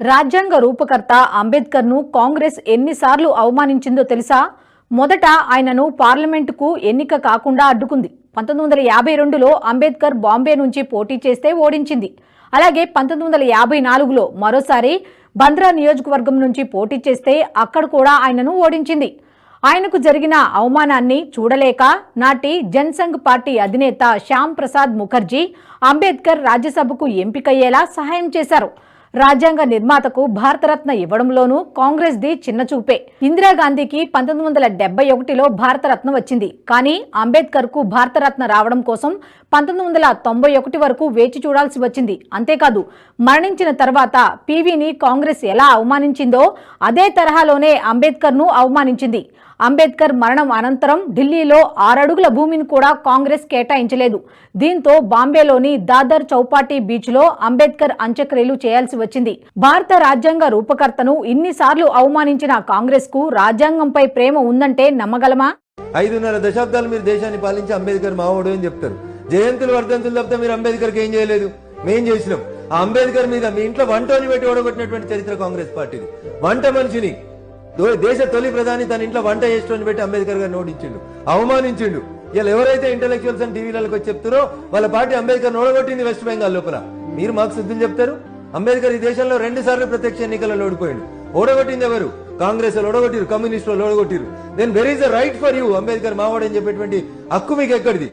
రాజ్యాంగ రూపకర్త అంబేద్కర్ను కాంగ్రెస్ ఎన్నిసార్లు అవమానించిందో తెలుసా? మొదట ఆయనను పార్లమెంటుకు ఎన్నిక కాకుండా అడ్డుకుంది. పంతొమ్మిది వందల యాభై రెండులో అంబేద్కర్ బాంబే నుంచి పోటీ చేస్తే ఓడించింది. అలాగే పంతొమ్మిది వందల యాభై నాలుగులో మరోసారి బంద్రా నియోజకవర్గం నుంచి పోటీ చేస్తే అక్కడ కూడా ఆయనను ఓడించింది. ఆయనకు జరిగిన అవమానాన్ని చూడలేక నాటి జన్సంఘ్ పార్టీ అధినేత శ్యామ్ ప్రసాద్ ముఖర్జీ అంబేద్కర్ రాజ్యసభకు ఎంపికయ్యేలా సహాయం చేశారు. రాజ్యాంగ నిర్మాతకు భారతరత్న ఇవ్వడంలోనూ కాంగ్రెస్ది చిన్న చూపే. ఇందిరాగాంధీకి పంతొమ్మిది వందల డెబ్బై ఒకటిలో భారతరత్న వచ్చింది. కానీ అంబేద్కర్కు భారతరత్న రావడం కోసం పంతొమ్మిది వందల తొంభై ఒకటి వరకు వేచి చూడాల్సి వచ్చింది. అంతేకాదు మరణించిన తర్వాత పీవీని కాంగ్రెస్ ఎలా అవమానించిందో అదే తరహాలోనే అంబేద్కర్ను అవమానించింది. అంబేద్కర్ మరణం అనంతరం ఢిల్లీలో ఆరడుగుల భూమిని కూడా కాంగ్రెస్ కేటాయించలేదు. దీంతో బాంబేలోని దాదర్ చౌపాటి బీచ్లో అంబేద్కర్ అంత్యక్రియలు చేయాల్సి వచ్చింది భారత రాజ్యాంగ రూపకర్తను ఇన్నిసార్లు అవమానించిన కాంగ్రెస్కు రాజ్యాంగంపై ప్రేమ ఉందంటే నమ్మగలమా? ఐదున్నర దశాబ్దాలు మీరు దేశాన్ని పాలించి అంబేద్కర్ మావోడు అని చెప్తారు. జయంతులు వర్ధంతులు తప్పితే మీరు అంబేద్కర్కి ఏం చేయలేదు? మేం చేసినాం. ఆ అంబేద్కర్ మీద మీ ఇంట్లో వంటని పెట్టి ఓడగొట్టినటువంటి చరిత్ర కాంగ్రెస్ పార్టీది. వంట మనిషిని దేశ తొలి ప్రధాని తన ఇంట్లో వంట చేస్తుని పెట్టి అంబేద్కర్ గారు ఓడించిండు. అవమానించిండు. ఇలా ఎవరైతే ఇంటలెక్చువల్స్ అని టీవీలకు వచ్చి చెప్తారో వాళ్ళ పార్టీ అంబేద్కర్ నోడగొట్టింది వెస్ట్ బెంగాల్ లోపల. మీరు మాకు సిద్ధులు చెప్తారు? అంబేద్కర్ ఈ దేశంలో రెండు సార్లు ప్రత్యక్ష ఎన్నికలలో ఓడిపోయాడు. ఓడగొట్టింది ఎవరు? కాంగ్రెస్ వాళ్ళు ఓడగొట్టిరు కమ్యూనిస్టులు ఓడగొట్టిరు. Then where is the right for you Ambedkar మావాడు అని చెప్పేటువంటి హక్కు మీకు ఎక్కడిది?